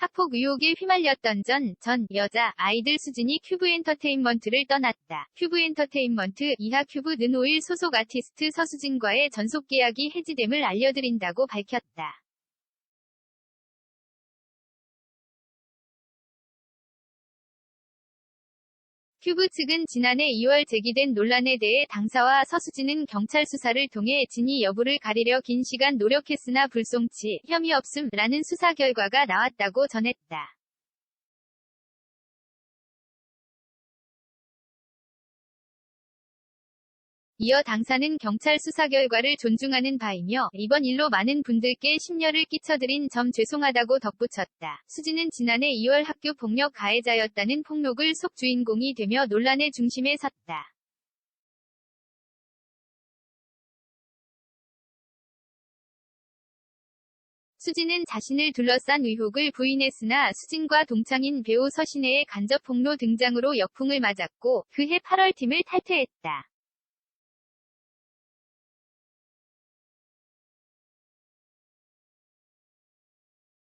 학폭 의혹에 휘말렸던 전, 전, 여자, 아이들 수진이 큐브 엔터테인먼트를 떠났다. 큐브 엔터테인먼트 이하 큐브 는오일 소속 아티스트 서수진과의 전속 계약이 해지됨을 알려드린다고 밝혔다. 큐브 측은 지난해 2월 제기된 논란에 대해 당사와 서수진은 경찰 수사를 통해 진위 여부를 가리려 긴 시간 노력했으나 불송치, 혐의 없음라는 수사 결과가 나왔다고 전했다. 이어 당사는 경찰 수사 결과를 존중하는 바이며 이번 일로 많은 분들께 심려를 끼쳐드린 점 죄송하다고 덧붙였다. 수지는 지난해 2월 학교 폭력 가해자였다는 폭로글 속 주인공이 되며 논란의 중심에 섰다. 수지는 자신을 둘러싼 의혹을 부인했으나 수진과 동창인 배우 서신혜의 간접 폭로 등장으로 역풍을 맞았고 그해 8월 팀을 탈퇴했다.